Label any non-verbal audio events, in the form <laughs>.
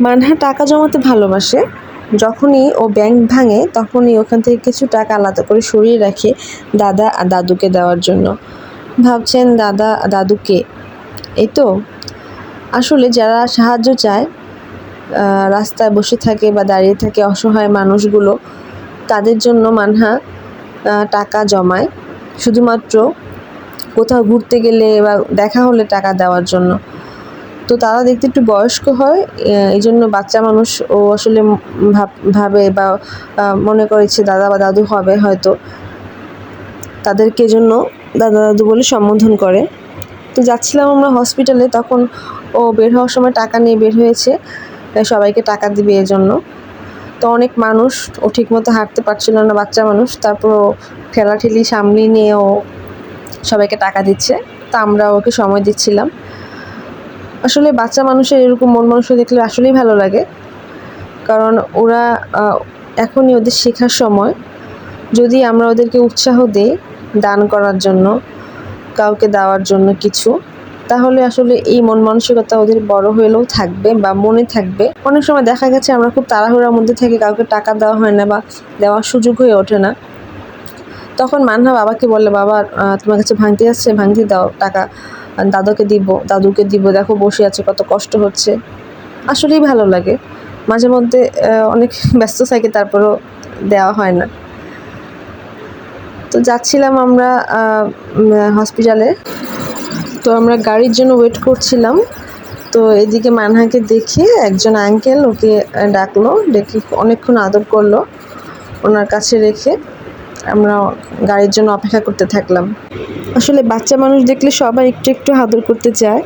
মানহা টাকা জমাতে ভালোবাসে। যখনই ও ব্যাংক ভাঙে, তখনই ওখান থেকে কিছু টাকা আলাদা করে সরিয়ে রাখে দাদা আর দাদুকে দেওয়ার জন্য। ভাবছেন, দাদা দাদুকে এই তো। আসলে যারা সাহায্য চায় রাস্তায় বসে থাকে বা দাঁড়িয়ে থাকে অসহায় মানুষগুলো, তাদের জন্য মানহা টাকা জমায়। শুধুমাত্র কোথাও ঘুরতে গেলে বা দেখা হলে টাকা দেওয়ার জন্য। তো তারা দেখতে একটু বয়স্ক হয় এই জন্য বাচ্চা মানুষ ও আসলে ভাব বা মনে করেছে দাদা বা দাদু হবে হয়তো। তাদেরকে জন্য দাদা দাদু বলে সম্বোধন করে। তো যাচ্ছিলাম আমরা হসপিটালে তখন ও বের হওয়ার সময় টাকা নিয়ে বের হয়েছে সবাইকে টাকা দিবে এর জন্য তো অনেক মানুষ, ও ঠিকমতো হাঁটতে পারছিল না, বাচ্চা মানুষ, তারপর ও ঠেলাঠেলি সামনে নিয়ে ও সবাইকে টাকা দিচ্ছে। তা আমরা ওকে সময় দিচ্ছিলাম। আসলে বাচ্চা মানুষের এরকম মন মানুষ দেখলে আসলেই ভালো লাগে। কারণ ওরা এখনই ওদের শেখার সময়। যদি আমরা ওদেরকে উৎসাহ দিই দান করার জন্য, কাউকে দেওয়ার জন্য কিছু, তাহলে আসলে এই মন মানসিকতা ওদের বড় হলেও থাকবে বা মনে থাকবে। অনেক সময় দেখা গেছে আমরা খুব তাড়াহুড়ার মধ্যে থেকে, কাউকে টাকা দেওয়া হয় না বা দেওয়ার সুযোগ হয়ে ওঠে না। তখন মান্না বাবাকে বলে বাবা তোমার কাছে ভাঙতি আসছে, ভাঙতি দাও টাকা। দাদাকে দিব, দাদুকে দিব, দেখো বসে আছে, কত কষ্ট হচ্ছে। আসলেই ভালো লাগে। মাঝে মধ্যে অনেক <laughs> ব্যস্ত থাকে, তারপরও দেওয়া হয় না। তো যাচ্ছিলাম আমরা হসপিটালে তো আমরা গাড়ির জন্য ওয়েট করছিলাম। তো এদিকে মানহাকে দেখে একজন আঙ্কেল ওকে ডাকলো ডেকে অনেকক্ষণ আদর করল, ওনার কাছে রেখে। আমরা গাড়ির জন্য অপেক্ষা করতে থাকলাম। আসলে বাচ্চা মানুষ দেখলে সবাই একটু একটু হাদর করতে চায়।